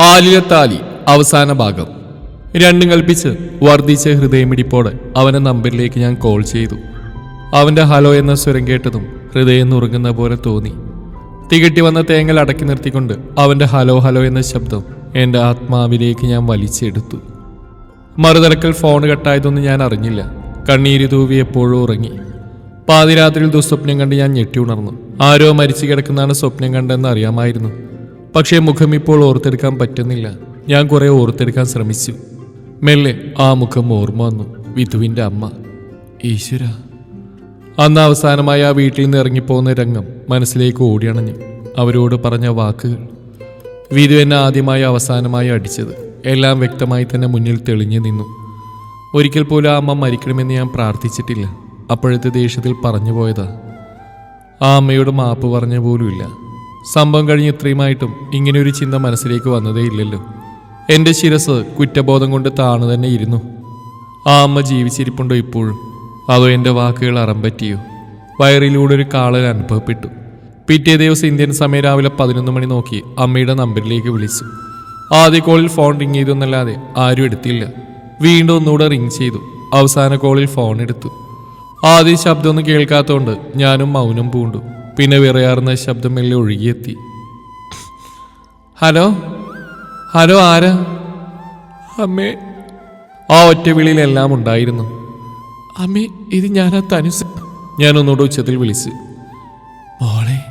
ആലിലത്താലി അവസാന ഭാഗം. രണ്ടും കൽപ്പിച്ച് വർദ്ധിച്ച ഹൃദയമിടിപ്പോടെ അവന്റെ നമ്പറിലേക്ക് ഞാൻ കോൾ ചെയ്തു. അവന്റെ ഹലോ എന്ന സ്വരം കേട്ടതും ഹൃദയം നുറുങ്ങുന്ന പോലെ തോന്നി. തികട്ടി വന്ന തേങ്ങൽ അടക്കി നിർത്തിക്കൊണ്ട് അവന്റെ ഹലോ ഹലോ എന്ന ശബ്ദം എന്റെ ആത്മാവിലേക്ക് ഞാൻ വലിച്ചെടുത്തു. മറുതലക്കൽ ഫോൺ കട്ടായതൊന്നും ഞാൻ അറിഞ്ഞില്ല. കണ്ണീര് തൂവി എപ്പോഴും ഉറങ്ങി. പാതിരാത്രിയിൽ ദുസ്വപ്നം കണ്ട് ഞാൻ ഞെട്ടി ഉണർന്നു. ആരോ മരിച്ചു കിടക്കുന്നതാണ് സ്വപ്നം കണ്ടെന്ന് അറിയാമായിരുന്നു. പക്ഷേ മുഖം ഇപ്പോൾ ഓർത്തെടുക്കാൻ പറ്റുന്നില്ല. ഞാൻ കുറെ ഓർത്തെടുക്കാൻ ശ്രമിച്ചു. മെല്ലെ ആ മുഖം ഓർമ്മ വന്നു. വിധുവിന്റെ അമ്മ. ഈശ്വര. അന്ന് അവസാനമായി ആ വീട്ടിൽ നിന്ന് ഇറങ്ങിപ്പോകുന്ന രംഗം മനസ്സിലേക്ക് ഓടിയണഞ്ഞു. അവരോട് പറഞ്ഞ വാക്കുകൾ. വിധു എന്നെ ആദ്യമായി അവസാനമായി അടിച്ചത്. എല്ലാം വ്യക്തമായി തന്നെ മുന്നിൽ തെളിഞ്ഞു നിന്നു. ഒരിക്കൽ പോലും ആ അമ്മ മരിക്കണമെന്ന് ഞാൻ പ്രാർത്ഥിച്ചിട്ടില്ല. അപ്പോഴത്തെ ദേഷ്യത്തിൽ പറഞ്ഞു പോയതാ. ആ അമ്മയോട് മാപ്പ് പറഞ്ഞ പോലുമില്ല. സംഭവം കഴിഞ്ഞ് ഇത്രയുമായിട്ടും ഇങ്ങനെയൊരു ചിന്ത മനസ്സിലേക്ക് വന്നതേ ഇല്ലല്ലോ. എന്റെ ശിരസ് കുറ്റബോധം കൊണ്ട് താണു തന്നെ ഇരുന്നു. ആ അമ്മ ജീവിച്ചിരിപ്പുണ്ടോ ഇപ്പോഴും അതോ എന്റെ വാക്കുകൾ അറം പറ്റിയോ? വയറിലൂടെ ഒരു കാളൽ അനുഭവപ്പെട്ടു. പിറ്റേ ദിവസം ഇന്ത്യൻ സമയം രാവിലെ പതിനൊന്ന് മണി നോക്കി അമ്മയുടെ നമ്പറിലേക്ക് വിളിച്ചു. ആദ്യ കോളിൽ ഫോൺ റിങ് ചെയ്തെന്നല്ലാതെ ആരും എടുത്തില്ല. വീണ്ടും ഒന്നുകൂടെ റിങ് ചെയ്തു. അവസാന കോളിൽ ഫോൺ എടുത്തു. ആദ്യം ശബ്ദമൊന്നും കേൾക്കാത്തതുകൊണ്ട് ഞാനും മൗനം പൂണ്ടു. പിന്നെ വിറയാറുന്ന ശബ്ദം മെല്ലെ ഒഴുകിയെത്തി. ഹലോ? ഹലോ ആരാ? അമ്മേ. ആ ഒറ്റ വിളിയിലെല്ലാം ഉണ്ടായിരുന്നു. അമ്മേ ഇത് ഞാനാ തനുസ്. ഞാൻ ഒന്നുകൂടെ ഉച്ചത്തിൽ വിളിച്ച്. മോളെ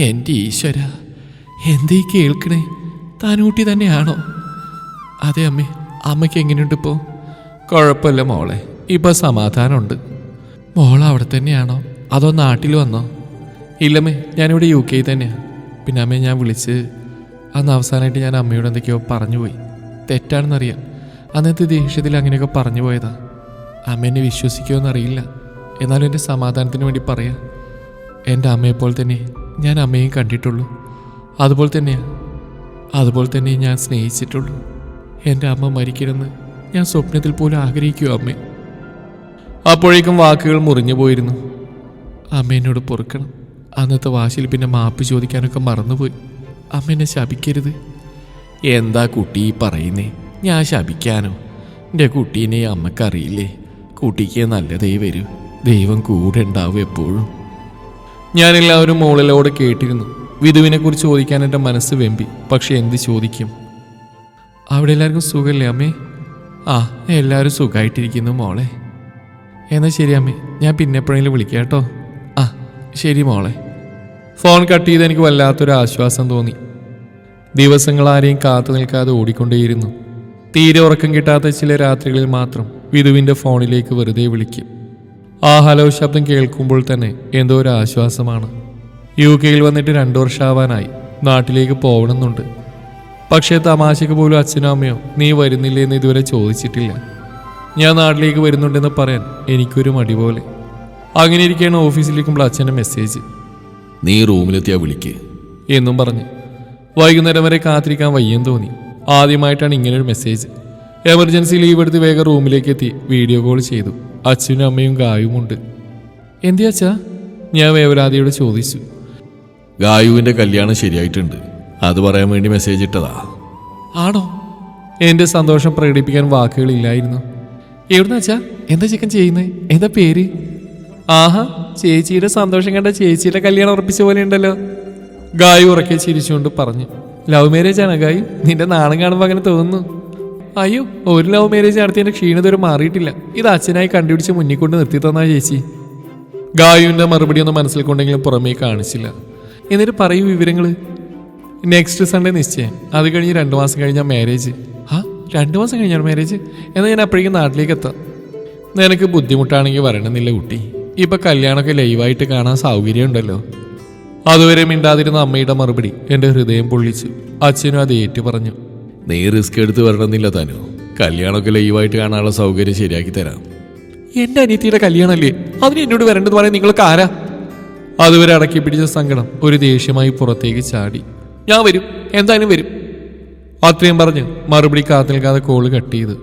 എന്റെ ഈശ്വര എന്തീ കേൾക്കണേ? താനൂട്ടി തന്നെയാണോ? അതെ അമ്മേ അമ്മയ്ക്ക് എങ്ങനെയുണ്ട് ഇപ്പോൾ കുഴപ്പമില്ല മോളെ ഇപ്പം സമാധാനമുണ്ട്. മോൾ അവിടെ തന്നെയാണോ? അതോ നാട്ടിൽ വന്നോ? ഇല്ലമ്മേ ഞാനിവിടെ യു കെയിൽ തന്നെയാണ് പിന്നെ അമ്മയെ ഞാൻ വിളിച്ച് അന്ന് അവസാനമായിട്ട് ഞാൻ അമ്മയോട് എന്തൊക്കെയോ പറഞ്ഞു പോയി തെറ്റാണെന്നറിയാം അന്നത്തെ ദേഷ്യത്തിൽ അങ്ങനെയൊക്കെ പറഞ്ഞു പോയതാ. അമ്മ എന്നെ വിശ്വസിക്കുമോ എന്നറിയില്ല. എന്നാലും എന്റെ സമാധാനത്തിന് വേണ്ടി പറയാം. എന്റെ അമ്മയെപ്പോലെ തന്നെ ഞാൻ അമ്മയും കണ്ടിട്ടുള്ളൂ. അതുപോലെ തന്നെയാണ് അതുപോലെ തന്നെ ഞാൻ സ്നേഹിച്ചിട്ടുള്ളൂ. എന്റെ അമ്മ മരിക്കണമെന്ന് ഞാൻ സ്വപ്നത്തിൽ പോലും ആഗ്രഹിക്കുമോ അമ്മേ? അപ്പോഴേക്കും വാക്കുകൾ മുറിഞ്ഞു പോയിരുന്നു അമ്മ എന്നോട് പൊറുക്കണം. അന്നത്തെ വാശിയിൽ പിന്നെ മാപ്പ് ചോദിക്കാനൊക്കെ മറന്നുപോയി. അമ്മ എന്നെ ശപിക്കരുത്. എന്താ കുട്ടി പറയുന്നേ? ഞാൻ ശപിക്കാനോ? എന്റെ കുട്ടീനെ അമ്മക്കറിയില്ലേ? കുട്ടിക്ക് നല്ലതേ വരൂ. ദൈവം കൂടെ ഉണ്ടാവും എപ്പോഴും. ഞാൻ എല്ലാവരും മോളിലോട് കേട്ടിരുന്നു. വിധുവിനെ കുറിച്ച് ചോദിക്കാൻ എന്റെ മനസ്സ് വെമ്പി. പക്ഷെ എന്ത് ചോദിക്കും? അവിടെ എല്ലാവർക്കും സുഖമല്ലേ അമ്മേ? ആ എല്ലാവരും സുഖമായിട്ടിരിക്കുന്നു മോളെ. എന്നാൽ ശരി അമ്മേ. ഞാൻ പിന്നെ എപ്പോഴെങ്കിലും വിളിക്കാം കേട്ടോ. ആ ശരി മോളെ. ഫോൺ കട്ട് ചെയ്ത് എനിക്ക് വല്ലാത്തൊരു ആശ്വാസം തോന്നി. ദിവസങ്ങൾ ആരെയും കാത്തു നിൽക്കാതെ ഓടിക്കൊണ്ടേയിരുന്നു. തീരെ ഉറക്കം കിട്ടാത്ത ചില രാത്രികളിൽ മാത്രം വിധുവിന്റെ ഫോണിലേക്ക് വെറുതെ വിളിക്കും. ആ ഹലോ ശബ്ദം കേൾക്കുമ്പോൾ തന്നെ എന്തോ ഒരു ആശ്വാസമാണ്. യു കെയിൽ വന്നിട്ട് രണ്ടു വർഷമാവാനായി. നാട്ടിലേക്ക് പോകണമെന്നുണ്ട് പക്ഷേ തമാശയ്ക്ക് പോലും അച്ഛനോ അമ്മയോ നീ വരുന്നില്ലേ എന്ന് ഇതുവരെ ചോദിച്ചിട്ടില്ല. ഞാൻ നാട്ടിലേക്ക് വരുന്നുണ്ടെന്ന് പറയാൻ എനിക്കൊരു മടി പോലെ. അങ്ങനെ ഇരിക്കുകയാണ് ഓഫീസിലിരിക്കുമ്പോൾ അച്ഛന്റെ മെസ്സേജ്. നീ റൂമിലെത്തിയാ വിളിക്ക്. എന്നും പറഞ്ഞ്. വൈകുന്നേരം വരെ കാത്തിരിക്കാൻ വയ്യെന്ന് തോന്നി. ആദ്യമായിട്ടാണ് ഇങ്ങനൊരു മെസ്സേജ് എമർജൻസി ലീവ് എടുത്ത് വേഗം റൂമിലേക്ക് എത്തി. വീഡിയോ കോൾ ചെയ്തു. അച്ഛനും അമ്മയും ഗായുമുണ്ട് എന്തിയാ അച്ഛാ? ഞാൻ വേവരാതിയോട് ചോദിച്ചു. ഗായുവിന്റെ കല്യാണം ശരിയായിട്ടുണ്ട്. അത് പറയാൻ വേണ്ടി മെസ്സേജ് ഇട്ടതാ. ആണോ? എന്റെ സന്തോഷം പ്രകടിപ്പിക്കാൻ വാക്കുകളില്ലായിരുന്നു. ഇല്ലായിരുന്നു എവിടുന്നാച്ചാ എന്താ ചിക്കൻ ചെയ്യുന്നത് എന്താ പേര്? ആഹാ ചേച്ചിയുടെ സന്തോഷം കണ്ട ചേച്ചിയുടെ കല്യാണം ഉറപ്പിച്ച പോലെ ഉണ്ടല്ലോ. ഗായു ഉറക്കെ ചിരിച്ചുകൊണ്ട് പറഞ്ഞു ലവ് മാരേജ് ആണ് ഗായു നിന്റെ നാണം കാണുമ്പോൾ അങ്ങനെ തോന്നുന്നു. അയ്യോ ഒരു ലവ് മാരേജ് നടത്തിയതിന്റെ ക്ഷീണത ഒരു മാറിയിട്ടില്ല. ഇത് അച്ഛനായി കണ്ടുപിടിച്ച് മുന്നിൽ കൊണ്ട് നിർത്തി തന്നാ ചേച്ചി. ഗായുവിന്റെ മറുപടി ഒന്നും മനസ്സിൽ കൊണ്ടെങ്കിലും പുറമേ കാണിച്ചില്ല. എന്നിട്ട് പറയൂ വിവരങ്ങൾ. നെക്സ്റ്റ് സൺഡേ നിശ്ചയം. അത് കഴിഞ്ഞ് രണ്ടു മാസം കഴിഞ്ഞാൽ മാരേജ് ആ രണ്ടു മാസം കഴിഞ്ഞാണ് മാരേജ് എന്നാൽ ഞാൻ അപ്പോഴേക്കും നാട്ടിലേക്ക് എത്താം. നിനക്ക് ബുദ്ധിമുട്ടാണെങ്കിൽ വരണമെന്നില്ല കുട്ടി. ഇപ്പൊ കല്യാണമൊക്കെ ലൈവായിട്ട് കാണാൻ സൗകര്യമുണ്ടല്ലോ. അതുവരെ മിണ്ടാതിരുന്ന അമ്മയുടെ മറുപടി എന്റെ ഹൃദയം പൊള്ളിച്ചു അച്ഛനും അത് ഏറ്റു പറഞ്ഞു. നീ റിസ്ക് എടുത്ത് വരണമെന്നില്ല താനു. കല്യാണമൊക്കെ ലൈവായിട്ട് കാണാനുള്ള സൗകര്യം ശരിയാക്കി തരാം. എന്റെ അനിയത്തിയുടെ കല്യാണമല്ലേ? അതിന് എന്നോട് വരേണ്ടത് പറയാൻ നിങ്ങൾക്ക് ആരാ? അതുവരെ അടക്കി പിടിച്ച സങ്കടം ഒരു ദേഷ്യമായി പുറത്തേക്ക് ചാടി. ഞാൻ വരും. എന്തായാലും വരും. അത്രയും പറഞ്ഞ് മറുപടി കാത്തു നിൽക്കാതെ കോൾ കട്ട് ചെയ്ത്.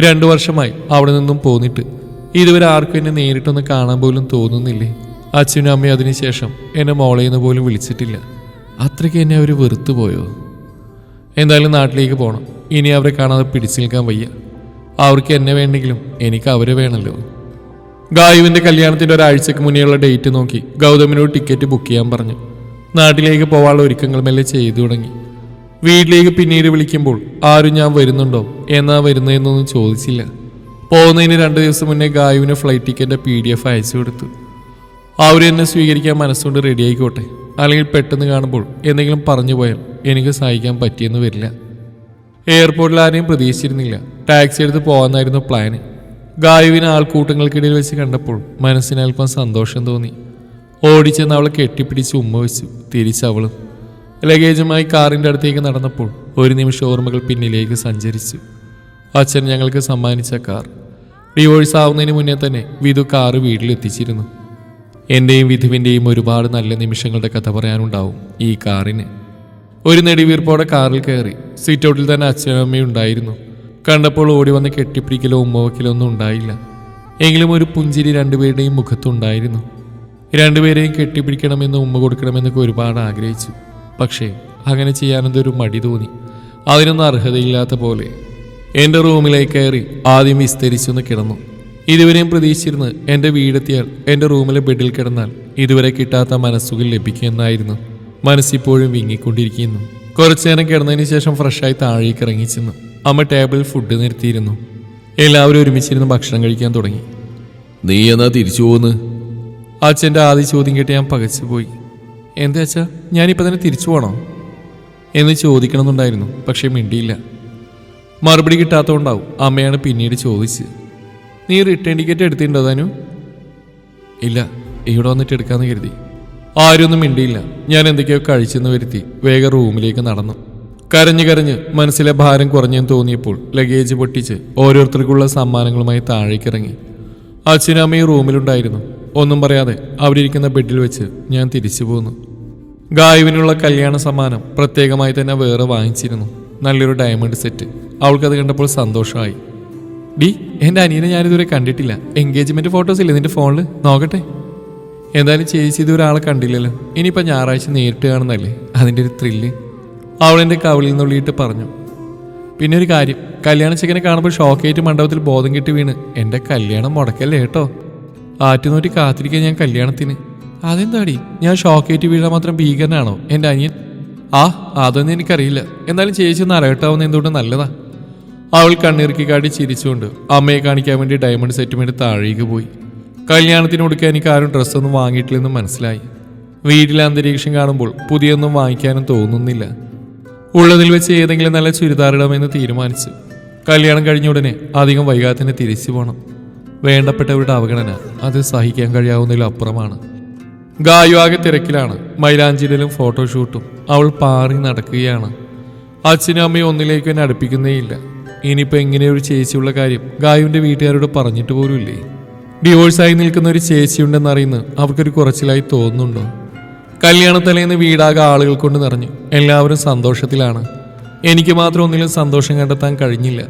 രണ്ടു വർഷമായി അവിടെ നിന്നും പോന്നിട്ട് ഇതുവരെ ആർക്കും എന്നെ നേരിട്ടൊന്ന് കാണാൻ പോലും തോന്നുന്നില്ലേ? അച്ഛനും അമ്മയും അതിനുശേഷം എന്നെ മോളേന്ന് പോലും വിളിച്ചിട്ടില്ല. അത്രയ്ക്ക് എന്നെ അവർ വെറുത്തു പോയോ? എന്തായാലും നാട്ടിലേക്ക് പോകണം ഇനി അവരെ കാണാതെ പിടിച്ചു നിൽക്കാൻ വയ്യ. അവർക്ക് എന്നെ വേണ്ടെങ്കിലും എനിക്ക് അവരെ വേണമല്ലോ ഗായുവിന്റെ കല്യാണത്തിന്റെ ഒരാഴ്ചക്ക് മുന്നേയുള്ള ഡേറ്റ് നോക്കി ഗൗതമിനോട് ടിക്കറ്റ് ബുക്ക് ചെയ്യാൻ പറഞ്ഞു. നാട്ടിലേക്ക് പോകാനുള്ള ഒരുക്കങ്ങൾ മെല്ലെ ചെയ്തു തുടങ്ങി. വീട്ടിലേക്ക് പിന്നീട് വിളിക്കുമ്പോൾ ആരും ഞാൻ വരുന്നുണ്ടോ? എന്നാ വരുന്നതെന്നൊന്നും ചോദിച്ചില്ല. പോകുന്നതിന് രണ്ട് ദിവസം മുന്നേ ഗായുവിന് flight ticket P D F അയച്ചു കൊടുത്തു. അവർ എന്നെ സ്വീകരിക്കാൻ മനസ്സുകൊണ്ട് റെഡി ആയിക്കോട്ടെ. അല്ലെങ്കിൽ പെട്ടെന്ന് കാണുമ്പോൾ എന്തെങ്കിലും പറഞ്ഞു പോയാൽ എനിക്ക് സഹായിക്കാൻ പറ്റിയെന്ന് വരില്ല. എയർപോർട്ടിൽ ആരെയും പ്രതീക്ഷിച്ചിരുന്നില്ല. ടാക്സി എടുത്ത് പോകാനായിരുന്നു പ്ലാന് ഗായുവിനെ ആൾക്കൂട്ടങ്ങൾക്കിടയിൽ വെച്ച് കണ്ടപ്പോൾ മനസ്സിന് അല്പം സന്തോഷം തോന്നി. ഓടിച്ചെന്ന് അവളെ കെട്ടിപ്പിടിച്ച് ഉമ്മ വെച്ചു. തിരിച്ചവളും ലഗേജുമായി കാറിന്റെ അടുത്തേക്ക് നടന്നപ്പോൾ ഒരു നിമിഷം ഓർമ്മകൾ പിന്നിലേക്ക് സഞ്ചരിച്ചു. അച്ഛൻ ഞങ്ങൾക്ക് സമ്മാനിച്ച കാർ. ഡിവോഴ്സ് ആവുന്നതിന് മുന്നേ തന്നെ വിധു കാറ് വീട്ടിലെത്തിച്ചിരുന്നു. എന്റെയും വിധുവിന്റെയും ഒരുപാട് നല്ല നിമിഷങ്ങളുടെ കഥ പറയാനുണ്ടാവും ഈ കാറിന്. ഒരു നെടിവീർപ്പോടെ കാറിൽ കയറി സീറ്റ് ഔട്ടിൽ തന്നെ അച്ഛനും അമ്മയും ഉണ്ടായിരുന്നു. കണ്ടപ്പോൾ ഓടി വന്ന് കെട്ടിപ്പിടിക്കലോ ഉമ്മവക്കലോ ഒന്നും ഉണ്ടായില്ല. എങ്കിലും ഒരു പുഞ്ചിരി രണ്ടുപേരുടെയും മുഖത്തുണ്ടായിരുന്നു രണ്ടുപേരെയും കെട്ടിപ്പിടിക്കണമെന്ന് ഉമ്മ കൊടുക്കണമെന്നൊക്കെ ഒരുപാട് ആഗ്രഹിച്ചു. പക്ഷേ അങ്ങനെ ചെയ്യാനെന്തൊരു മടി തോന്നി. അതിനൊന്നും അർഹതയില്ലാത്ത പോലെ എന്റെ റൂമിലേക്ക് കയറി ആദ്യം വിസ്തരിച്ചൊന്ന് കിടന്നു. ഇതുവരെയും പ്രതീക്ഷിച്ചിരുന്ന് എന്റെ വീടെത്തിയാൽ എന്റെ റൂമിലെ ബെഡിൽ കിടന്നാൽ ഇതുവരെ കിട്ടാത്ത മനസ്സുകൾ ലഭിക്കുമെന്നായിരുന്നു. മനസ്സിപ്പോഴും വിങ്ങിക്കൊണ്ടിരിക്കുന്നു. കുറച്ചു നേരം കിടന്നതിന് ശേഷം ഫ്രഷായി താഴേക്ക് ഇറങ്ങി ഇറങ്ങിച്ചെന്നു അമ്മ ടേബിളിൽ ഫുഡ് നിർത്തിയിരുന്നു. എല്ലാവരും ഒരുമിച്ചിരുന്ന് ഭക്ഷണം കഴിക്കാൻ തുടങ്ങി. നീ എന്നാ തിരിച്ചു പോകുന്നു അച്ഛന്റെ ആദ്യ ചോദ്യം കേട്ട് ഞാൻ പകച്ചുപോയി എന്താ അച്ഛാ? ഞാനിപ്പോൾ തന്നെ തിരിച്ചു പോകണോ എന്ന് ചോദിക്കണമെന്നുണ്ടായിരുന്നു പക്ഷേ മിണ്ടിയില്ല. മറുപടി കിട്ടാത്തതുകൊണ്ടാവും അമ്മയാണ് പിന്നീട് ചോദിച്ചത്. നീ റിട്ടേൺ ടിക്കറ്റ് എടുത്തിട്ടുണ്ടോ താനു ഇല്ല ഇവിടെ വന്നിട്ട് എടുക്കാന്ന് കരുതി. ആരൊന്നും മിണ്ടിയില്ല. ഞാൻ എന്തൊക്കെയോ കഴിച്ചെന്ന് വരുത്തി വേഗം റൂമിലേക്ക് നടന്നു. കരഞ്ഞു കരഞ്ഞ് മനസ്സിലെ ഭാരം കുറഞ്ഞെന്ന് തോന്നിയപ്പോൾ ലഗേജ് പൊട്ടിച്ച് ഓരോരുത്തർക്കുള്ള സമ്മാനങ്ങളുമായി താഴേക്കിറങ്ങി. അച്ഛനും അമ്മയും റൂമിലുണ്ടായിരുന്നു. ഒന്നും പറയാതെ അവിടെ ഇരിക്കുന്ന ബെഡിൽ വെച്ച് ഞാൻ തിരിച്ചു പോന്നു. ഗായുവിനുള്ള കല്യാണ സമ്മാനം പ്രത്യേകമായി തന്നെ വേറെ വാങ്ങിച്ചിരുന്നു. നല്ലൊരു ഡയമണ്ട് സെറ്റ് അവൾക്കത് കണ്ടപ്പോൾ സന്തോഷമായി. ഡി എന്റെ അനിയനെ ഞാനിതുവരെ കണ്ടിട്ടില്ല. എൻഗേജ്മെന്റ് ഫോട്ടോസ് ഇല്ലേ നിന്റെ ഫോണിൽ നോക്കട്ടെ. എന്തായാലും ചേച്ചി ഇതുവരെ ആളെ കണ്ടില്ലല്ലോ. ഇനിയിപ്പോൾ ഞായറാഴ്ച നേരിട്ട് കാണുന്നല്ലേ അതിന്റെ ഒരു ത്രില്ല് അവൾ എന്റെ കവിളിൽ നിന്നുള്ളിയിട്ട് പറഞ്ഞു. പിന്നെ ഒരു കാര്യം. കല്യാണ ചെക്കനെ കാണുമ്പോൾ ഷോക്കേറ്റ് മണ്ഡപത്തിൽ ബോധം കെട്ടി വീണ്. എന്റെ കല്യാണം മുടക്കല്ലേ കേട്ടോ? ആറ്റുനോറ്റി കാത്തിരിക്കാൻ ഞാൻ കല്യാണത്തിന്. അതെന്താടി? ഞാൻ ഷോക്കേറ്റ് വീഴാൻ മാത്രം ഭീകരനാണോ? എന്റെ അനിയൻ? ആ അതൊന്നും എനിക്കറിയില്ല. എന്നാലും ചേച്ചി ഒന്ന് അലർട്ടാവുന്ന എന്തുകൊണ്ട് നല്ലതാ. അവൾ കണ്ണീർക്കി കാട്ടി ചിരിച്ചുകൊണ്ട് അമ്മയെ കാണിക്കാൻ വേണ്ടി ഡയമണ്ട് സെറ്റുമെന്റ് താഴേക്ക് പോയി. കല്യാണത്തിന് ഉടുക്കാൻ എനിക്ക് ആരും ഡ്രസ്സൊന്നും വാങ്ങിയിട്ടില്ലെന്ന് മനസ്സിലായി. വീട്ടിലെ അന്തരീക്ഷം കാണുമ്പോൾ പുതിയൊന്നും വാങ്ങിക്കാനും തോന്നുന്നില്ല. ഉള്ളതിൽ വെച്ച് ഏതെങ്കിലും നല്ല ചുരിദാറിടാമെന്ന് തീരുമാനിച്ചു കല്യാണം കഴിഞ്ഞ ഉടനെ അധികം വൈകാതെ തിരിച്ചു പോകണം വേണ്ടപ്പെട്ടവരുടെ അവഗണന അത് സഹിക്കാൻ കഴിയാവുന്നതിലപ്പുറമാണ് ഗായു ആകെ തിരക്കിലാണ്. മൈലാഞ്ചിലും ഫോട്ടോഷൂട്ടും അവൾ പാറി നടക്കുകയാണ്. അച്ഛനും അമ്മയും ഒന്നിലേക്ക് തന്നെ അടുപ്പിക്കുന്നേയില്ല. ഇനിയിപ്പോൾ എങ്ങനെ ഒരു ചേച്ചിയുള്ള കാര്യം? ഗായുവിന്റെ വീട്ടുകാരോട് പറഞ്ഞിട്ട് പോലുമില്ലേ ഡിവോഴ്സായി നിൽക്കുന്ന ഒരു ചേച്ചിയുണ്ടെന്ന് അറിയുന്ന അവർക്കൊരു കുറച്ചിലായി തോന്നുന്നുണ്ടോ? കല്യാണത്തലേന്ന് വീടാകെ ആളുകൾ കൊണ്ട് നിറഞ്ഞു. എല്ലാവരും സന്തോഷത്തിലാണ്. എനിക്ക് മാത്രം ഒന്നിലും സന്തോഷം കണ്ടെത്താൻ കഴിഞ്ഞില്ല.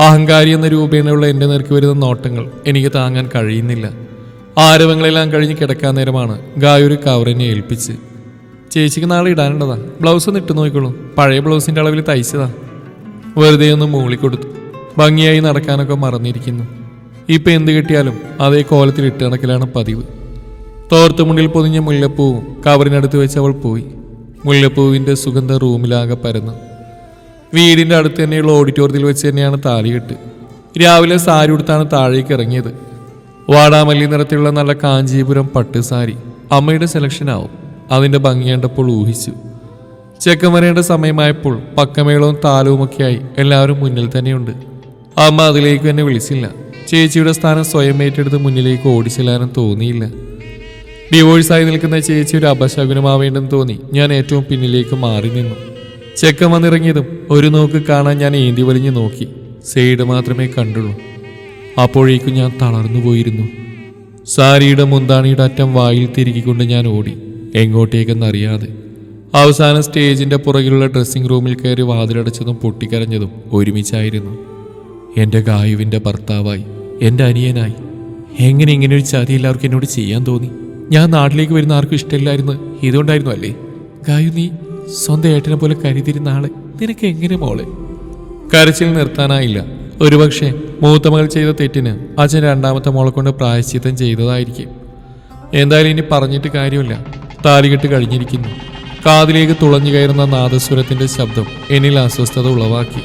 അഹങ്കാരി എന്ന രൂപേണയുള്ള എന്റെ നേർക്ക് വരുന്ന നോട്ടങ്ങൾ എനിക്ക് താങ്ങാൻ കഴിയുന്നില്ല. ആരവങ്ങളെല്ലാം കഴിഞ്ഞ് കിടക്കാൻ നേരമാണ് ഗായൊരു കവറിനെ ഏൽപ്പിച്ച്. ചേച്ചിക്ക് നാളെ ഇടാനുള്ളതാ. ബ്ലൗസ് ഒന്ന് ഇട്ട് നോക്കിക്കോളൂ. പഴയ ബ്ലൗസിന്റെ അളവിൽ തയ്ച്ചതാ. വെറുതെ ഒന്ന് മൂളിക്കൊടുത്തു. ഭംഗിയായി നടക്കാനൊക്കെ മറന്നിരിക്കുന്നു. ഇപ്പൊ എന്ത് കിട്ടിയാലും അതേ കോലത്തിൽ ഇട്ട് നടക്കലാണ് പതിവ്. തോർത്തുമുണ്ടിൽ പൊതിഞ്ഞ മുല്ലപ്പൂവും കവറിനടുത്ത് വെച്ച് അവൾ പോയി. മുല്ലപ്പൂവിന്റെ സുഗന്ധ റൂമിലാകെ പരന്നു. വീടിന്റെ അടുത്ത് തന്നെയുള്ള ഓഡിറ്റോറിയത്തിൽ വെച്ച് തന്നെയാണ് താലികെട്ട്. രാവിലെ സാരി ഉടുത്താണ് താഴേക്ക് ഇറങ്ങിയത്. വാടാമല്ലി നിറത്തിലുള്ള നല്ല കാഞ്ചീപുരം പട്ട് സാരി അമ്മയുടെ സെലക്ഷൻ ആവും. അതിന്റെ ഭംഗി കണ്ടപ്പോൾ ഊഹിച്ചു. ചെക്കൻ വരേണ്ട സമയമായപ്പോൾ പക്കമേളവും താലവുമൊക്കെയായി എല്ലാവരും മുന്നിൽ തന്നെയുണ്ട്. അമ്മ അതിലേക്ക് എന്നെ വിളിച്ചില്ല. ചേച്ചിയുടെ സ്ഥാനം സ്വയം ഏറ്റെടുത്ത് മുന്നിലേക്ക് ഓടിച്ചെല്ലാനും തോന്നിയില്ല. ഡിവോഴ്സായി നിൽക്കുന്ന ചേച്ചി ഒരു അപശകുനമാവേണ്ടെന്ന് തോന്നി ഞാൻ ഏറ്റവും പിന്നിലേക്ക് മാറി നിന്നു. ചെക്കൻ വന്നിറങ്ങിയതും ഒരു നോക്ക് കാണാൻ ഞാൻ ഏന്തി വലിഞ്ഞു നോക്കി. സൈഡ് മാത്രമേ കണ്ടുള്ളൂ. അപ്പോഴേക്കും ഞാൻ തളർന്നു പോയിരുന്നു. സാരിയുടെ മുന്താണിയുടെ അറ്റം വായിൽ തിരുകിക്കൊണ്ട് ഞാൻ ഓടി. എങ്ങോട്ടേക്കെന്നറിയാതെ അവസാനം സ്റ്റേജിന്റെ പുറകിലുള്ള ഡ്രസ്സിംഗ് റൂമിൽ കയറി വാതിലടച്ചതും പൊട്ടിക്കരഞ്ഞതും ഒരുമിച്ചായിരുന്നു. എന്റെ ഗായുവിന്റെ ഭർത്താവായി എന്റെ അനിയനായി. എങ്ങനെ ഇങ്ങനെ ഒരു ചതി എല്ലാവർക്കും എന്നോട് ചെയ്യാൻ തോന്നി? ഞാൻ നാട്ടിലേക്ക് വരുന്ന ആർക്കും ഇഷ്ടമില്ലായിരുന്നു. ഇതുകൊണ്ടായിരുന്നു അല്ലേ? ഗായു നീ സ്വന്തം ഏട്ടനെ പോലെ കരുതിരുന്ന ആളെ. നിനക്ക് എങ്ങനെ മോളെ? കരച്ചിൽ നിർത്താനായില്ല. ഒരുപക്ഷെ മൂത്ത മകൾ ചെയ്ത തെറ്റിന് അച്ഛൻ രണ്ടാമത്തെ മോളെ കൊണ്ട് പ്രായശ്ചിത്തം ചെയ്തതായിരിക്കും. എന്തായാലും ഇനി പറഞ്ഞിട്ട് കാര്യമില്ല. താലികെട്ട് കഴിഞ്ഞിരിക്കുന്നു. കാതിലേക്ക് തുളഞ്ഞു കയറുന്ന നാദസ്വരത്തിന്റെ ശബ്ദം എന്നിൽ അസ്വസ്ഥത ഉളവാക്കി.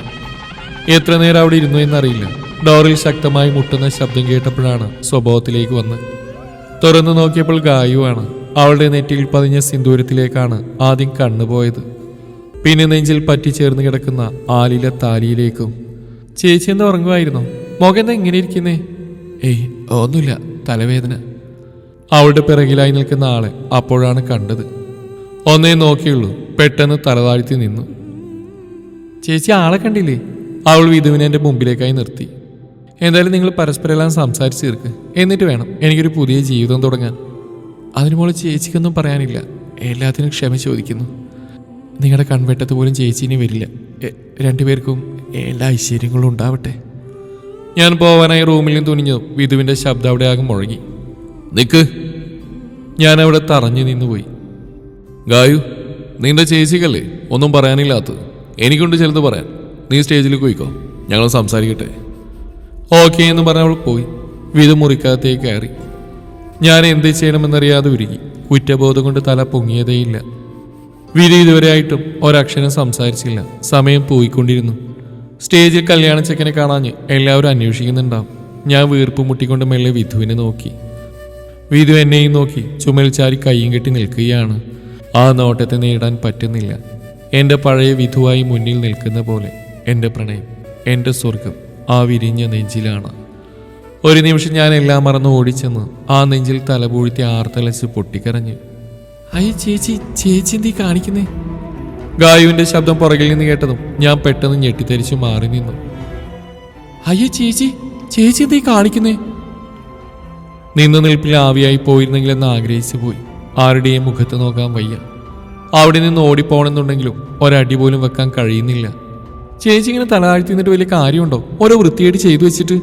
എത്ര നേരം അവിടെ ഇരുന്നു എന്നറിയില്ല. ഡോറിൽ ശക്തമായി മുട്ടുന്ന ശബ്ദം കേട്ടപ്പോഴാണ് സ്വഭാവത്തിലേക്ക് വന്ന് തുറന്നു നോക്കിയപ്പോൾ ഗായുവാണ്. അവളുടെ നെറ്റിയിൽ പതിഞ്ഞ സിന്ദൂരത്തിലേക്കാണ് ആദ്യം കണ്ണുപോയത് പിന്നെ നെഞ്ചിൽ പറ്റിച്ചേർന്ന് കിടക്കുന്ന ആലിലെ താലിയിലേക്കും ചേച്ചി എന്താ ഉറങ്ങുമായിരുന്നോ മുഖം എങ്ങനെ ഇരിക്കുന്നേ? ഏയ് ഒന്നുമില്ല. തലവേദന. അവളുടെ പിറകിലായി നിൽക്കുന്ന ആളെ അപ്പോഴാണ് കണ്ടത്. ഒന്നേ നോക്കിയുള്ളൂ. പെട്ടെന്ന് തലതാഴ്ത്തി നിന്നു. ചേച്ചി ആളെ കണ്ടില്ലേ? അവൾ വിധുവിനെ എന്റെ മുമ്പിലേക്കായി നിർത്തി. എന്തായാലും നിങ്ങൾ പരസ്പരം എല്ലാം സംസാരിച്ച് തീർക്ക്. എന്നിട്ട് വേണം എനിക്കൊരു പുതിയ ജീവിതം തുടങ്ങാൻ. അതിനു മോളെ ചേച്ചിക്കൊന്നും പറയാനില്ല. എല്ലാത്തിനും ക്ഷമ ചോദിക്കുന്നു. നിങ്ങളുടെ കൺവെട്ടത്ത് പോലും ചേച്ചി ഇനി വരില്ല. രണ്ടുപേർക്കും എല്ലാ ഐശ്വര്യങ്ങളും ഉണ്ടാവട്ടെ. ഞാൻ പോവാനായി റൂമിൽ നിന്ന് തുനിഞ്ഞു. വിധുവിന്റെ ശബ്ദം അവിടെ ആകെ മുഴങ്ങി. നിൽക്ക് ഞാൻ അവിടെ തറഞ്ഞു നിന്നുപോയി. ഗായു നിന്റെ ചേച്ചിക്കല്ലേ? ഒന്നും പറയാനില്ലാത്തത്. എനിക്കുണ്ട് ചിലത് പറയാൻ. നീ സ്റ്റേജിൽ പോയിക്കോ. ഞങ്ങൾ സംസാരിക്കട്ടെ. ഓക്കെ എന്ന് പറഞ്ഞ അവൾ പോയി. വിധ മുറിക്കകത്തേക്ക് കയറി. ഞാൻ എന്ത് ചെയ്യണമെന്നറിയാതെ ഉരുകി. കുറ്റബോധം കൊണ്ട് തല പൊങ്ങിയതേയില്ല. വിധി ഇതുവരെയായിട്ടും ഒരക്ഷരം സംസാരിച്ചില്ല. സമയം പോയിക്കൊണ്ടിരുന്നു. സ്റ്റേജിൽ കല്യാണ ചെക്കനെ കാണാഞ്ഞ് എല്ലാവരും അന്വേഷിക്കുന്നുണ്ടാവും. ഞാൻ വീർപ്പ് മുട്ടിക്കൊണ്ട് മെല്ലെ വിധുവിനെ നോക്കി. വിധു എന്നെയും നോക്കി ചുമൽ ചാരി കൈയും കെട്ടി നിൽക്കുകയാണ്. ആ നോട്ടത്തെ നേടാൻ പറ്റുന്നില്ല. എന്റെ പഴയ വിധുവായി മുന്നിൽ നിൽക്കുന്ന പോലെ എന്റെ പ്രണയം എന്റെ സ്വർഗം ആ വിരിഞ്ഞ നെഞ്ചിലാണ്. ഒരു നിമിഷം ഞാൻ എല്ലാം മറന്ന് ഓടിച്ചെന്ന് ആ നെഞ്ചിൽ തലപൂഴ്ത്തി ആർത്തലച്ച് പൊട്ടിക്കരഞ്ഞു. അയ്യ ചേച്ചി ചേച്ചി എന്തീ കാണിക്കുന്നേ? ഗായുവിന്റെ ശബ്ദം പുറകിൽ നിന്ന് കേട്ടതും ഞാൻ പെട്ടെന്ന് ഞെട്ടിത്തെരിച്ച് മാറി നിന്നു. അയ്യ ചേച്ചി ചേച്ചി എന്തീ കാണിക്കുന്നേ? നിന്നു നിൽപ്പിൽ ആവിയായി പോയിരുന്നെങ്കിലെന്ന് ആഗ്രഹിച്ചു പോയി ആരുടെയും മുഖത്ത് നോക്കാൻ വയ്യ. അവിടെ നിന്ന് ഓടിപ്പോണെന്നുണ്ടെങ്കിലും ഒരടി പോലും വെക്കാൻ കഴിയുന്നില്ല. ചേച്ചി ഇങ്ങനെ തലതാഴ്ത്തി നിന്നിട്ട് വലിയ കാര്യമുണ്ടോ? ഓരോ വൃത്തിയായിട്ട് ചെയ്തു വെച്ചിട്ട്.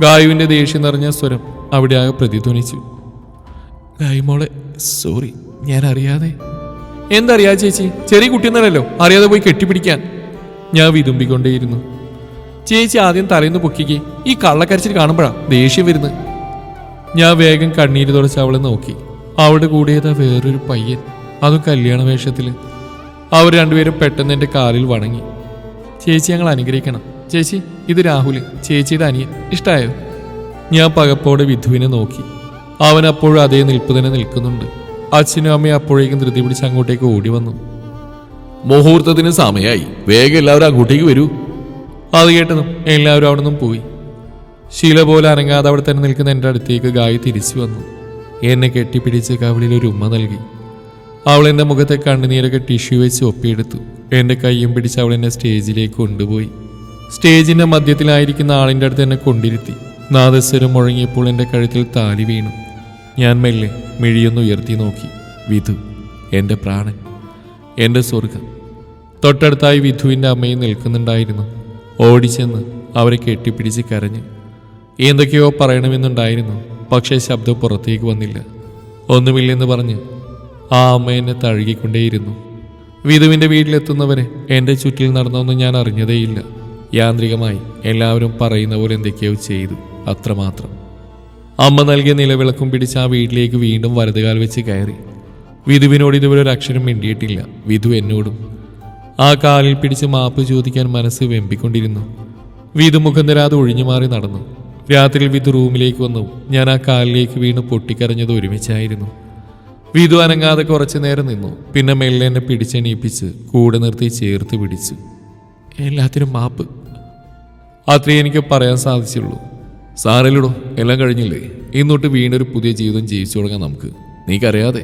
ഗായുവിന്റെ ദേഷ്യം നിറഞ്ഞ സ്വരം അവിടെ ആകെ പ്രതിധ്വനിച്ചു. ഗായുമോളെ സോറി ഞാൻ അറിയാതെ എന്തറിയാ ചേച്ചി? ചെറിയ കുട്ടിയെന്നല്ലോ അറിയാതെ പോയി കെട്ടിപ്പിടിക്കാൻ. ഞാൻ വിതുമ്പിക്കൊണ്ടേയിരുന്നു. ചേച്ചി ആദ്യം തലേന്ന് പൊക്കിക്ക്. ഈ കള്ളക്കരച്ചിൽ കാണുമ്പോഴാ ദേഷ്യം വരുന്നത്. ഞാൻ വേഗം കണ്ണീര് തുടച്ച് അവളെ നോക്കി. അവളുടെ കൂടിയതാ വേറൊരു പയ്യൻ. അതും കല്യാണ വേഷത്തിൽ അവർ രണ്ടുപേരും പെട്ടെന്ന് എന്റെ കാലിൽ വണങ്ങി. ചേച്ചി ഞങ്ങൾ അനുഗ്രഹിക്കണം. ചേച്ചി ഇത് രാഹുൽ ചേച്ചിയുടെ അനിയൻ. ഇഷ്ടായോ? ഞാൻ പകപ്പോടെ വിധുവിനെ നോക്കി. അവൻ അപ്പോഴും അതേ നിൽപ്പ് തന്നെ നിൽക്കുന്നുണ്ട്. അച്ഛനും അമ്മയും അപ്പോഴേക്കും ധൃതി പിടിച്ച് അങ്ങോട്ടേക്ക് ഓടി വന്നു. മുഹൂർത്തത്തിന് സമയമായി വേഗം എല്ലാവരും അങ്ങോട്ടേക്ക് വരൂ. അത് കേട്ടതും എല്ലാവരും അവിടെ നിന്നും പോയി. ശീല പോലെ അനങ്ങാതെ അവിടെ തന്നെ നിൽക്കുന്ന എന്റെ അടുത്തേക്ക് ഗായി തിരിച്ചു വന്നു. എന്നെ കെട്ടിപ്പിടിച്ച് കവിളിൽ ഒരു ഉമ്മ നൽകി. അവൾ എന്റെ മുഖത്തെ കണ്ണുനീരൊക്കെ ടിഷ്യൂ വെച്ച് ഒപ്പിയെടുത്തു. എന്റെ കൈയും പിടിച്ച് അവൾ എന്നെ സ്റ്റേജിലേക്ക് കൊണ്ടുപോയി. സ്റ്റേജിന്റെ മധ്യത്തിലായിരിക്കുന്ന ആളിന്റെ അടുത്ത് എന്നെ കൊണ്ടിരുത്തി. നാദസ്വരം മുഴങ്ങിയപ്പോൾ എന്റെ കഴുത്തിൽ താലി വീണു. ഞാൻ മെല്ലെ മിഴിയൊന്ന് ഉയർത്തി നോക്കി. വിധു എന്റെ പ്രാണൻ എന്റെ സ്വർഗം തൊട്ടടുത്തായി വിധുവിന്റെ അമ്മയും നിൽക്കുന്നുണ്ടായിരുന്നു. ഓടിച്ചെന്ന് അവരെ കെട്ടിപ്പിടിച്ച് കരഞ്ഞു. എന്തൊക്കെയോ പറയണമെന്നുണ്ടായിരുന്നു. പക്ഷേ ശബ്ദം പുറത്തേക്ക് വന്നില്ല. ഒന്നുമില്ലെന്ന് പറഞ്ഞ് ആ അമ്മ എന്നെ തഴുകിക്കൊണ്ടേയിരുന്നു. വിധുവിന്റെ വീട്ടിലെത്തുന്നവരെ എന്റെ ചുറ്റിൽ നടന്നൊന്നും ഞാൻ അറിഞ്ഞതേയില്ല. യാന്ത്രികമായി എല്ലാവരും പറയുന്ന പോലെ എന്തൊക്കെയോ ചെയ്തു അത്രമാത്രം. അമ്മ നൽകിയ നിലവിളക്കും പിടിച്ച് ആ വീട്ടിലേക്ക് വീണ്ടും വലതുകാൽ വെച്ച് കയറി. വിധുവിനോട് ഇതുവരെ ഒരു അക്ഷരം മിണ്ടിയിട്ടില്ല വിധു എന്നോടും. ആ കാലിൽ പിടിച്ച് മാപ്പ് ചോദിക്കാൻ മനസ്സ് വെമ്പിക്കൊണ്ടിരുന്നു. വിധു മുഖം തരാതെ ഒഴിഞ്ഞു മാറി നടന്നു. രാത്രിയിൽ വിധു റൂമിലേക്ക് വന്നു. ഞാൻ ആ കാലിലേക്ക് വീണ് പൊട്ടിക്കരഞ്ഞത് ഒരുമിച്ചായിരുന്നു. വിധു അനങ്ങാതെ കുറച്ചു നേരം നിന്നു. പിന്നെ മെല്ലെ എന്നെ പിടിച്ചെണീപ്പിച്ച് കൂടെ നിർത്തി ചേർത്ത് പിടിച്ചു. എല്ലാത്തിനും മാപ്പ്. അത്രേ എനിക്ക് പറയാൻ സാധിച്ചുള്ളൂ. സാരല്ലിടോ എല്ലാം കഴിഞ്ഞില്ലേ? ഇന്നോട്ട് വീണ്ടൊരു പുതിയ ജീവിതം ജീവിച്ചു തുടങ്ങാം നമുക്ക്. നീക്കറിയാതെ.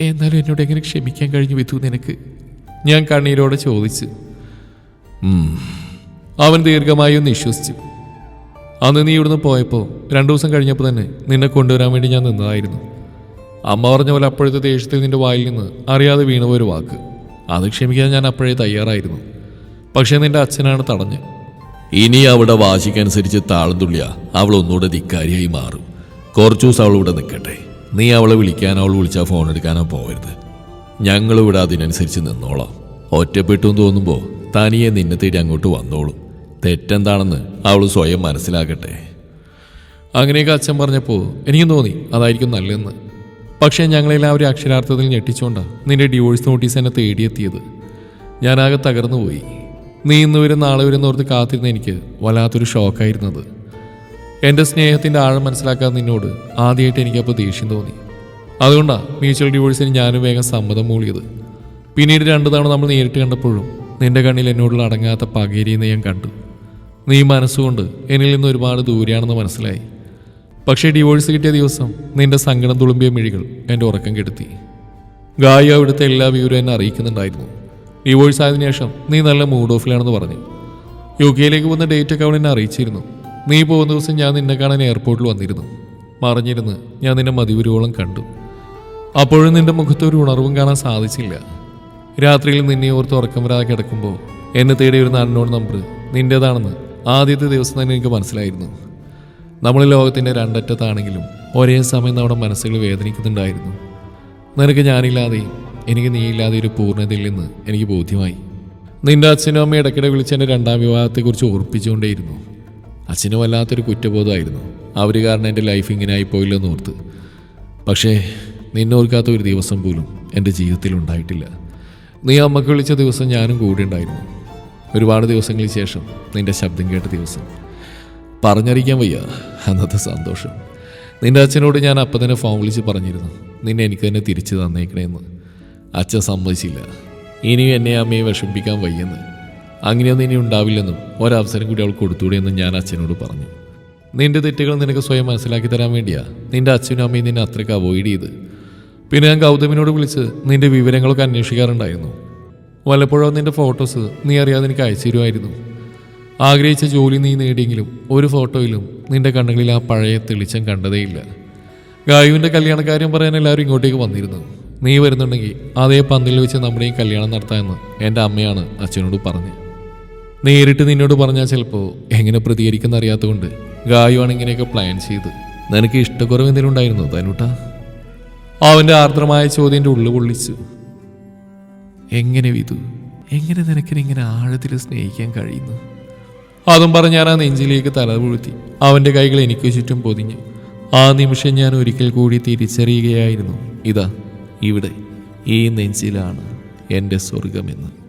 എന്നാലും എന്നോട് എങ്ങനെ ക്ഷമിക്കാൻ കഴിഞ്ഞു വിധു നിനക്ക്? ഞാൻ കണ്ണീരോടെ ചോദിച്ചു. അവൻ ദീർഘമായി ഒന്ന് വിശ്വസിച്ചു അന്ന് നീ ഇവിടുന്ന് പോയപ്പോൾ രണ്ടു ദിവസം കഴിഞ്ഞപ്പോൾ തന്നെ നിന്നെ കൊണ്ടുവരാൻ വേണ്ടി ഞാൻ നിന്നതായിരുന്നു. അമ്മ പറഞ്ഞ പോലെ അപ്പോഴത്തെ ദേഷ്യത്തിൽ നിന്റെ വായിൽ നിന്ന് അറിയാതെ വീണുപോയൊരു വാക്ക്. അത് ക്ഷമിക്കാൻ ഞാൻ അപ്പോഴേ തയ്യാറായിരുന്നു. പക്ഷേ നിന്റെ അച്ഛനാണ് തടഞ്ഞ്. ഇനി അവിടെ വാശിക്കനുസരിച്ച് താളം തുള്ളിയ അവൾ ഒന്നുകൂടെ ധിക്കാരിയായി മാറും. കുറച്ചു ദിവസം അവൾ ഇവിടെ നിൽക്കട്ടെ. നീ അവളെ വിളിക്കാനോ അവൾ വിളിച്ചാൽ ഫോൺ എടുക്കാനോ പോകരുത്. ഞങ്ങളിവിടെ അതിനനുസരിച്ച് നിന്നോളാം. ഒറ്റപ്പെട്ടു തോന്നുമ്പോൾ തനിയെ നിന്നെ തേടി അങ്ങോട്ട് വന്നോളും. തെറ്റെന്താണെന്ന് അവൾ സ്വയം മനസ്സിലാക്കട്ടെ. അങ്ങനെയൊക്കെ അച്ഛൻ പറഞ്ഞപ്പോൾ എനിക്കും തോന്നി അതായിരിക്കും നല്ലതെന്ന്. പക്ഷേ ഞങ്ങളെല്ലാവരും അക്ഷരാർത്ഥത്തിൽ ഞെട്ടിച്ചുകൊണ്ടാണ് നിന്റെ ഡിവോഴ്സ് നോട്ടീസ് എന്നെ തേടിയെത്തിയത്. ഞാനാകെ തകർന്നു പോയി നീ ഇന്ന് വരും നാളെ വരും എന്നോർത്ത് കാത്തിരുന്ന എനിക്ക് വല്ലാത്തൊരു ഷോക്കായിരുന്നത്. എന്റെ സ്നേഹത്തിന്റെ ആഴം മനസ്സിലാക്കാൻ നിന്നോട് ആദ്യമായിട്ട് എനിക്കപ്പോൾ ദേഷ്യം തോന്നി. അതുകൊണ്ടാണ് മ്യൂച്വൽ ഡിവോഴ്സിന് ഞാനും വേഗം സമ്മതം മൂളിയത്. പിന്നീട് രണ്ടു തവണ നമ്മൾ നേരിട്ട് കണ്ടപ്പോഴും നിന്റെ കണ്ണിൽ എന്നോടുള്ള അടങ്ങാത്ത പകരീന്ന് ഞാൻ കണ്ടു. നീ മനസ്സുകൊണ്ട് എന്നിൽ നിന്ന് ഒരുപാട് ദൂരെയാണെന്ന് മനസ്സിലായി. പക്ഷേ ഡിവോഴ്സ് കിട്ടിയ ദിവസം നിന്റെ സങ്കടം തുളുമ്പിയ മിഴികൾ എന്റെ ഉറക്കം കെടുത്തി. ഗായി അവിടുത്തെ എല്ലാ വിവരവും എന്നെ അറിയിക്കുന്നുണ്ടായിരുന്നു. ഡിവോഴ്സ് ആയതിനു ശേഷം നീ നല്ല മൂഡ് ഓഫിലാണെന്ന് പറഞ്ഞു. യു കെയിലേക്ക് പോകുന്ന ഡേറ്റ് ഒക്കെ അവൾ എന്നെ അറിയിച്ചിരുന്നു. നീ പോകുന്ന ദിവസം ഞാൻ നിന്നെ കാണാൻ എയർപോർട്ടിൽ വന്നിരുന്നു. മറിഞ്ഞിരുന്ന് ഞാൻ നിന്നെ മതിവരുവോളം കണ്ടു. അപ്പോഴും നിന്റെ മുഖത്ത് ഒരു ഉണർവും കാണാൻ സാധിച്ചില്ല. രാത്രിയിൽ നിന്നെ ഓർത്ത് ഉറക്കം വരാതെ കിടക്കുമ്പോൾ എന്നെ തേടി വരുന്ന അൺനോൺ നമ്പർ നിന്റേതാണെന്ന് ആദ്യത്തെ ദിവസം തന്നെ എനിക്ക് മനസ്സിലായിരുന്നു. നമ്മൾ ലോകത്തിന്റെ രണ്ടറ്റത്താണെങ്കിലും ഒരേ സമയം നമ്മുടെ മനസ്സുകൾ വേദനിക്കുന്നുണ്ടായിരുന്നു. നിനക്ക് ഞാനില്ലാതെ എനിക്ക് നീയില്ലാതെ ഒരു പൂർണതയില്ലെന്ന് എനിക്ക് ബോധ്യമായി. നിന്റെ അച്ഛനും അമ്മയും ഇടയ്ക്കിടെ വിളിച്ച് എന്റെ രണ്ടാം വിവാഹത്തെക്കുറിച്ച് ഓർപ്പിച്ചുകൊണ്ടേയിരുന്നു. അച്ഛനും വല്ലാത്തൊരു കുറ്റബോധമായിരുന്നു. അവർ കാരണം എന്റെ ലൈഫ് ഇങ്ങനെ ആയിപ്പോയില്ലെന്ന് ഓർത്ത്. പക്ഷേ നിന്നോർക്കാത്ത ഒരു ദിവസം പോലും എന്റെ ജീവിതത്തിൽ ഉണ്ടായിട്ടില്ല. നീ അമ്മയ്ക്ക് വിളിച്ച ദിവസം ഞാനും കൂടെ ഉണ്ടായിരുന്നു. ഒരുപാട് ദിവസങ്ങൾക്ക് ശേഷം നിന്റെ ശബ്ദം കേട്ട ദിവസം. പറഞ്ഞറിയിക്കാൻ വയ്യ. അന്നത്തെ സന്തോഷം. നിന്റെ അച്ഛനോട് ഞാൻ അപ്പം തന്നെ ഫോൺ വിളിച്ച് പറഞ്ഞിരുന്നു. നിന്നെ എനിക്ക് തന്നെ തിരിച്ചു തന്നേക്കണേന്ന്. അച്ഛൻ സമ്മതിച്ചില്ല. ഇനിയും എന്നെ അമ്മയെ വിഷമിപ്പിക്കാൻ വയ്യെന്ന്. അങ്ങനെയൊന്നും ഇനി ഉണ്ടാവില്ലെന്നും ഒരവസരം കൂടി അവൾ കൊടുത്തൂടെയെന്നും ഞാൻ അച്ഛനോട് പറഞ്ഞു. നിന്റെ തെറ്റുകൾ നിനക്ക് സ്വയം മനസ്സിലാക്കി തരാൻ വേണ്ടിയാ നിന്റെ അച്ഛനും അമ്മയും നിന്നെ അത്രയ്ക്ക് അവോയ്ഡ് ചെയ്ത്. പിന്നെ ഞാൻ ഗൗതമിനോട് വിളിച്ച് നിന്റെ വിവരങ്ങളൊക്കെ അന്വേഷിക്കാറുണ്ടായിരുന്നു. വല്ലപ്പോഴും നിന്റെ ഫോട്ടോസ് നീ അറിയാതെ എനിക്ക് അയച്ചു തരുമായിരുന്നു. ആഗ്രഹിച്ച ജോലി നീ നേടിയെങ്കിലും ഒരു ഫോട്ടോയിലും നിന്റെ കണ്ണുകളിൽ ആ പഴയ തെളിച്ചം കണ്ടതേയില്ല. ഗായുവിന്റെ കല്യാണക്കാര്യം പറയാൻ എല്ലാവരും ഇങ്ങോട്ടേക്ക് വന്നിരുന്നു. നീ വരുന്നുണ്ടെങ്കിൽ അതേ പന്തിൽ വെച്ച് നമ്മുടെയും കല്യാണം നടത്താമെന്ന് എന്റെ അമ്മയാണ് അച്ഛനോട് പറഞ്ഞു. നേരിട്ട് നിന്നോട് പറഞ്ഞാൽ ചിലപ്പോൾ എങ്ങനെ പ്രതികരിക്കുന്ന അറിയാത്തതുകൊണ്ട് ഗായുവാണ് ഇങ്ങനെയൊക്കെ പ്ലാൻ ചെയ്ത്. നിനക്ക് ഇഷ്ടക്കുറവ് എന്തെങ്കിലും ഉണ്ടായിരുന്നു തനുട്ടാ അവന്റെ ആർദ്രമായ ചോദ്യം ഉള്ളു പൊള്ളിച്ചു എങ്ങനെ വിധു എങ്ങനെ നിനക്കിനെ ഇങ്ങനെ ആഴത്തിൽ സ്നേഹിക്കാൻ കഴിയുന്നു? അതും പറഞ്ഞ് ഞാൻ ആ നെഞ്ചിലേക്ക് തല വീഴ്ത്തി അവന്റെ കൈകൾ എനിക്ക് ചുറ്റും പൊതിഞ്ഞു. ആ നിമിഷം ഞാൻ ഒരിക്കൽ കൂടി തിരിച്ചറിയുകയായിരുന്നു. ഇതാ ഇവിടെ ഈ നെഞ്ചിലാണ് എന്റെ സ്വർഗമെന്ന്